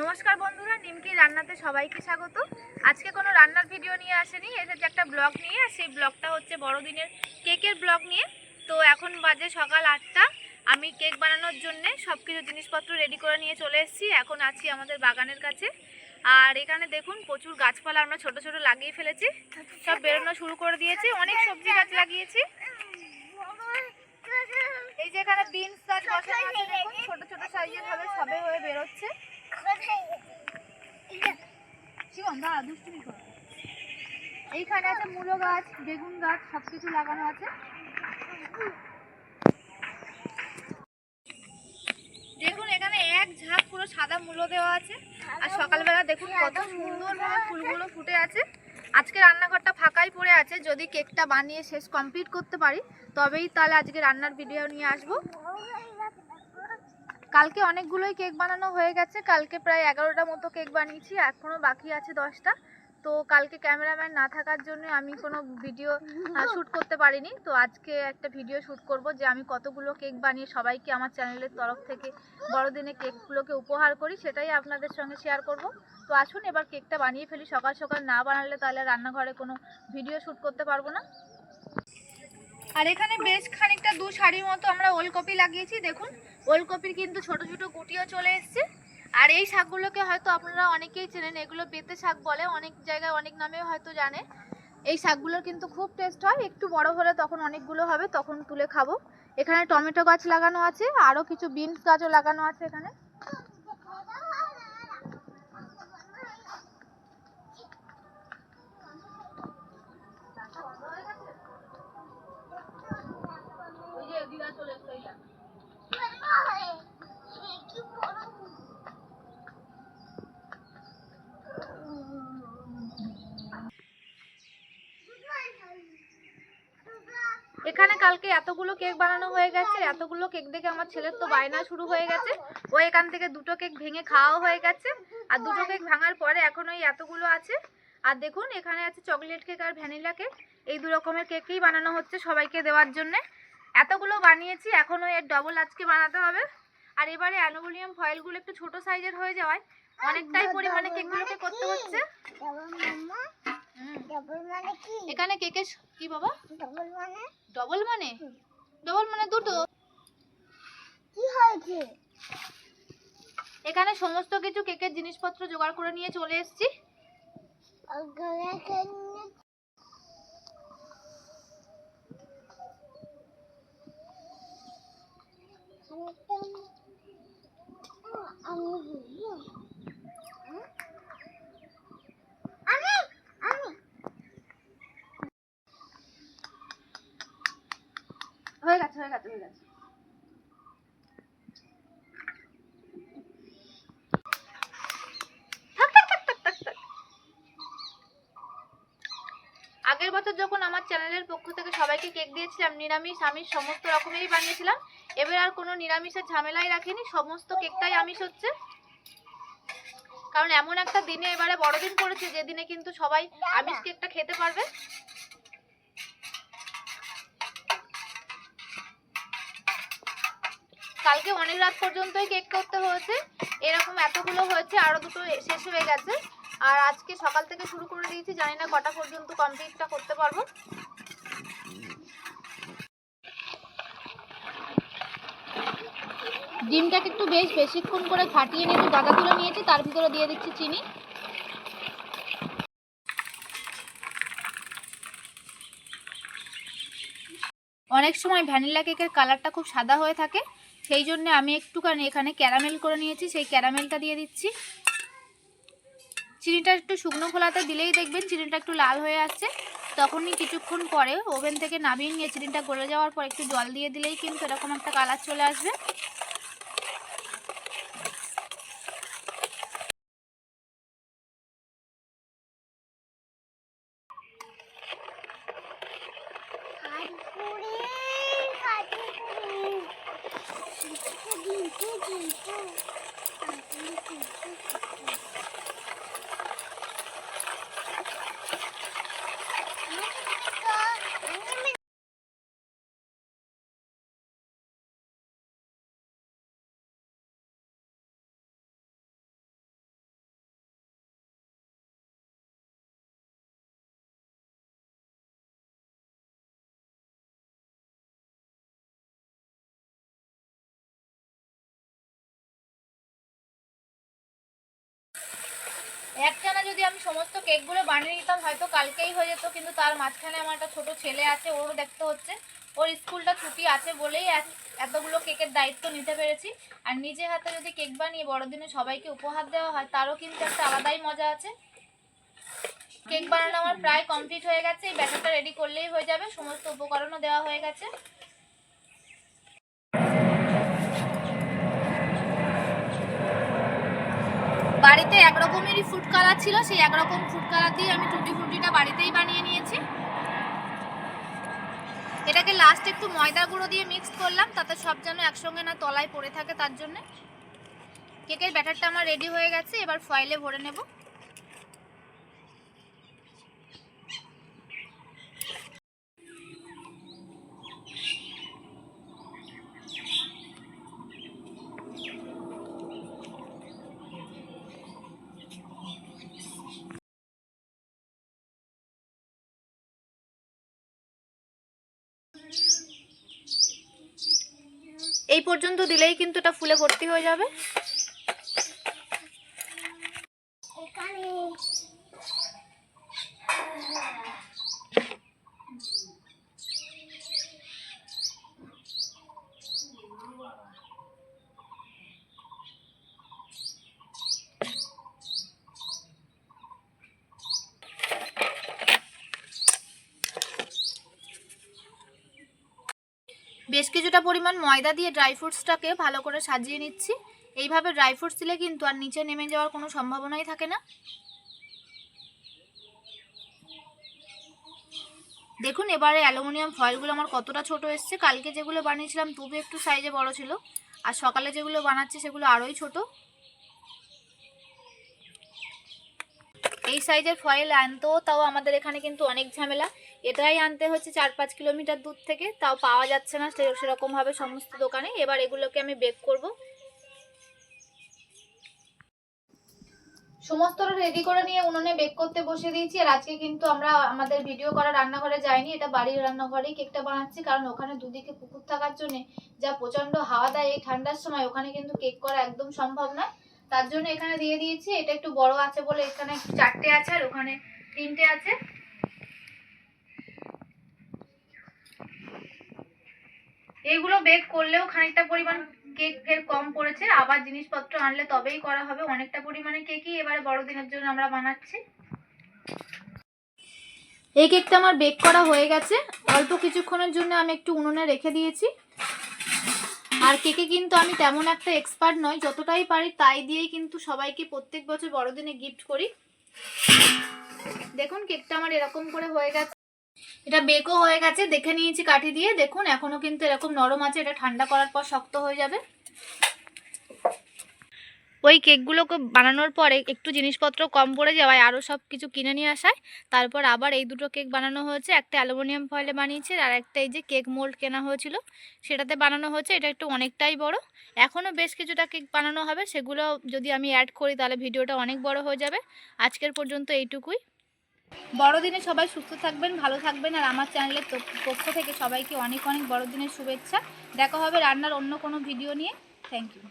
নমস্কার বন্ধুরা, নিমকি রান্নাতে সবাইকে স্বাগত। আজকে কোনো রান্নার ভিডিও নিয়ে আসেনি এসেছে একটা ব্লগ নিয়ে, আর সেই ব্লগটা হচ্ছে বড়দিনের কেকের ব্লগ নিয়ে। তো এখন বাজে সকাল আটটা, আমি কেক বানানোর জন্যে সব কিছু জিনিসপত্র রেডি করে নিয়ে চলে এসেছি, এখন আছি আমাদের বাগানের কাছে। আর এখানে দেখুন, প্রচুর গাছপালা আমরা ছোট ছোট লাগিয়ে ফেলেছি, সব বেরোনো শুরু করে দিয়েছি, অনেক সবজি গাছ লাগিয়েছি। এই যে এখানে বিনস গাছ বসানো আছে ছোট ছোট সাইজের ভাবে সবে হয়ে বেরোচ্ছে। এইখানে আছে মূলো গাছ, বেগুন গাছ সব কিছু লাগানো আছে। দেখুন, এখানে এক ঝাঁক পুরো সাদা মূলো দেওয়া আছে। আর সকালবেলা দেখুন কত সুন্দরভাবে ফুলগুলো ফুটে আছে। আজকে রান্নাঘরটা ফাঁকাই পড়ে আছে, যদি কেকটা বানিয়ে শেষ কমপ্লিট করতে পারি, তবেই তাহলে আজকে রান্নার ভিডিও নিয়ে আসব। কালকে অনেকগুলোই কেক বানানো হয়ে গেছে। কালকে প্রায় এগারোটা মতো কেক বানিয়েছি, এখনও বাকি আছে দশটা। তো কালকে ক্যামেরাম্যান না থাকার জন্য আমি কোনো ভিডিও শ্যুট করতে পারিনি। তো আজকে একটা ভিডিও শ্যুট করব যে আমি কতগুলো কেক বানিয়ে সবাইকে আমার চ্যানেলের তরফ থেকে বড়দিনে কেকগুলোকে উপহার করি, সেটাই আপনাদের সঙ্গে শেয়ার করব। তো আসুন, এবার কেকটা বানিয়ে ফেলি। সকাল সকাল না বানালে তাহলে রান্নাঘরে কোনো ভিডিও শ্যুট করতে পারব না। আর এখানে বেশ খানিকটা দু শাড়ির মতো আমরা ওলকপি লাগিয়েছি, দেখুন। ওলকপির কিন্তু ছোট ছোট গুটিও চলে এসছে। আর এই শাকগুলোকে হয়তো আপনারা অনেকেই চেনেন, এগুলো বেতে শাক বলে, অনেক জায়গায় অনেক নামেও হয়তো জানে। এই শাকগুলোর কিন্তু খুব টেস্ট হয়, একটু বড় হলে তখন অনেকগুলো হবে, তখন তুলে খাব। এখানে টমেটো গাছ লাগানো আছে আরও কিছু বিনস গাছও লাগানো আছে এখানে। এখানে কালকে এতগুলো কেক বানানো হয়ে গেছে, এতগুলো কেক দেখে আমার ছেলের তো বায়না শুরু হয়ে গেছে। ও এখান থেকে দুটো কেক ভেঙে খাওয়া হয়ে গেছে, আর দুটো কেক ভাঙার পরে এখন ওই এতগুলো আছে। আর দেখুন, এখানে আছে চকলেট কেক আর ভ্যানিলা কেক। এই দু রকমের কেকই বানানো হচ্ছে সবাইকে দেওয়ার জন্যে। এতগুলো বানিয়েছি এখনও এর ডবল আজকে বানাতে হবে। আর এবারে অ্যালুমিনিয়াম ফয়েলগুলো একটু ছোট সাইজের হয়ে যাওয়ায় অনেকটাই পরিমাণে কেকগুলোকে করতে হচ্ছে। এখানে কেকের স- কি বাবা? ডবল মানে? ডবল মানে? দুটো। এখানে সমস্ত কিছু কেকের জিনিসপত্র জোগাড় করে নিয়ে চলে এসেছি। হয়ে গেছে হয়ে গেছে হয়ে গেছে। আগের বছর যখন আমার চ্যানেলের পক্ষ থেকে সবাইকে কেক দিয়েছিলাম, নিরামিষ, আমিষ সমস্ত রকমেরই বানিয়েছিলাম, এবার আর কোনো নিরামিষের ঝামেলাই রাখিনি, সমস্ত কেকটাই আমিষ হচ্ছে। কারণ এমন একটা দিনে এবারে বড়দিন পড়েছে, যেদিনে কিন্তু সবাই আমিষ কেকটা খেতে পারবে। কালকে অনেক রাত পর্যন্তই কেক করতে হয়েছে। এরকম এতগুলো হয়েছে, আরও দুটো শেষ হয়ে গেছে। আর আজকে সকাল থেকে শুরু করে দিয়েছি, জানি না কটা পর্যন্ত কমপ্লিটটা করতে পারব। ডিমটাকে একটু বেশ বেশিক্ষণ করে ফাটিয়ে নিয়ে একটু গাদা তুলে নিয়েছি, তার ভিতরে দিয়ে দিচ্ছি চিনি। অনেক সময় ভ্যানিলা কেকের কালারটা খুব সাদা হয়ে থাকে সেই জন্য আমি একটুখানি এখানে ক্যারামেল করে নিয়েছি, সেই ক্যারামেলটা দিয়ে দিচ্ছি। চিনিটা একটু শুকনো খোলাতে দিলেই দেখবেন চিনিটা একটু লাল হয়ে আসছে। তখনই কিছুক্ষণ পরে ওভেন থেকে নামিয়ে নিয়ে চিনিটা গলে যাওয়ার পর একটু জল দিয়ে দিলেই কিন্তু এরকম একটা কালার চলে আসবে। একটানা যদি আমি সমস্ত কেকগুলো বানিয়ে নিতাম, হয়তো কালকেই হয়ে যেত, কিন্তু তার মাঝখানে আমার একটা ছোট ছেলে আছে, ওরও দেখতে হচ্ছে। ওর স্কুলটা ছুটি আছে বলেই এত- এতগুলো কেকের দায়িত্ব নিতে পেরেছি। আর নিজে হাতে যদি কেক বানিয়ে বড়দিনে সবাইকে উপহার দেওয়া হয়, তারও কিন্তু একটা আলাদাই মজা আছে। কেক বানানো আমার প্রায় কমপ্লিট হয়ে গেছে, এই ব্যাটারটা রেডি করলেই হয়ে যাবে, সমস্ত উপকরণও দেওয়া হয়ে গেছে। বাড়িতে একরকমেরই ফুড কালার ছিল, সেই একরকম ফুড কালার দিয়ে আমি টুটি ফুটিটা বাড়িতেই বানিয়ে নিয়েছি। এটাকে লাস্ট একটু ময়দা গুঁড়ো দিয়ে মিক্স করলাম, তাতে সব যেন একসঙ্গে না তলায় পড়ে থাকে তার জন্য। কেকের ব্যাটারটা আমার রেডি হয়ে গেছে, এবার ফয়েলে ভরে নেব। পর্যন্ত দিলেই কিন্তু এটা ফুলে ভর্তি হয়ে যাবে বেশ কিছুটা পরিমাণ ময়দা দিয়ে ড্রাই ফ্রুটসটাকে ভালো করে সাজিয়ে নিচ্ছি। এইভাবে ড্রাই ফ্রুটস দিলে কিন্তু আর নিচে নেমে যাওয়ার কোনো সম্ভাবনাই থাকে না। দেখুন, এবারে অ্যালুমিনিয়াম ফয়েলগুলো আমার কতটা ছোট এসছে। কালকে যেগুলো বানিয়েছিলাম, তবু একটু সাইজে বড় ছিল। আর সকালে যেগুলো বানাচ্ছি, সেগুলো আরোই ছোট। এই সাইজের ফয়েল আনতেও তাও আমাদের এখানে কিন্তু অনেক ঝামেলা। এটাই আনতে হচ্ছে চার পাঁচ কিলোমিটার দূর থেকে, তাও পাওয়া যাচ্ছে না সেরকমভাবে সমস্ত দোকানে। এবার এগুলোকে আমি বেক করব। সমস্তটা রেডি করে নিয়ে উনুনে বেক করতে বসে দিয়েছি, আর আজকে কিন্তু আমরা আমাদের ভিডিও করা রান্নাঘরে যাইনি, এটা বাড়ির রান্নাঘরেই কেকটা বানাচ্ছি, কারণ ওখানে দুদিকে পুকুর থাকার জন্য যা প্রচণ্ড হাওয়া দেয় এই ঠান্ডার সময়, ওখানে কিন্তু কেক করা একদম সম্ভব নয়। তার জন্য এখানে দিয়ে দিয়েছি। এটা একটু বড় আছে বলে এখানে চারটে আছে আর ওখানে তিনটে আছে। এইগুলো বেক করলেও খানিকটা পরিমাণ কেক ফের কম পড়েছে। আবার জিনিসপত্র আনলে তবেই করা হবে। অনেকটা পরিমাণে কেকই এবারে বড়দিনের জন্য আমরা বানাচ্ছি। এই কেকটা আমার বেক করা হয়ে গেছে। অল্প কিছুক্ষণের জন্য আমি একটু উনুনে রেখে দিয়েছি। আর কেকে কিন্তু আমি তেমন একটা এক্সপার্ট নই, যতটাই পারি তাই দিয়েই কিন্তু সবাইকে প্রত্যেক বছর বড়দিনে গিফট করি। দেখুন কেকটা আমার এরকম করে হয়ে গেছে। এটা বেকও হয়ে গেছে, দেখে নিয়েছি কাঠি দিয়ে। দেখুন এখনও কিন্তু এরকম নরম আছে, এটা ঠান্ডা করার পর শক্ত হয়ে যাবে। ওই কেকগুলোকে বানানোর পরে একটু জিনিসপত্র কম পড়ে যাওয়ায় আরও সব কিছু কিনে নিয়ে আসায়। তারপর আবার এই দুটো কেক বানানো হয়েছে। একটা অ্যালুমিনিয়াম ফয়েলে বানিয়েছে আর একটা এই যে কেক মোল্ড কেনা হয়েছিল, সেটাতে বানানো হয়েছে। এটা একটু অনেকটাই বড়। এখনও বেশ কিছুটা কেক বানানো হবে। সেগুলো যদি আমি অ্যাড করি তাহলে ভিডিওটা অনেক বড় হয়ে যাবে। আজকের পর্যন্ত এইটুকুই। বড়দিনে সবাই সুস্থ থাকবেন, ভালো থাকবেন আর আমার চ্যানেলের পক্ষ থেকে সবাইকে অনেক অনেক বড়দিনের শুভেচ্ছা। দেখা হবে রান্নার অন্য কোনো ভিডিও নিয়ে। Thank you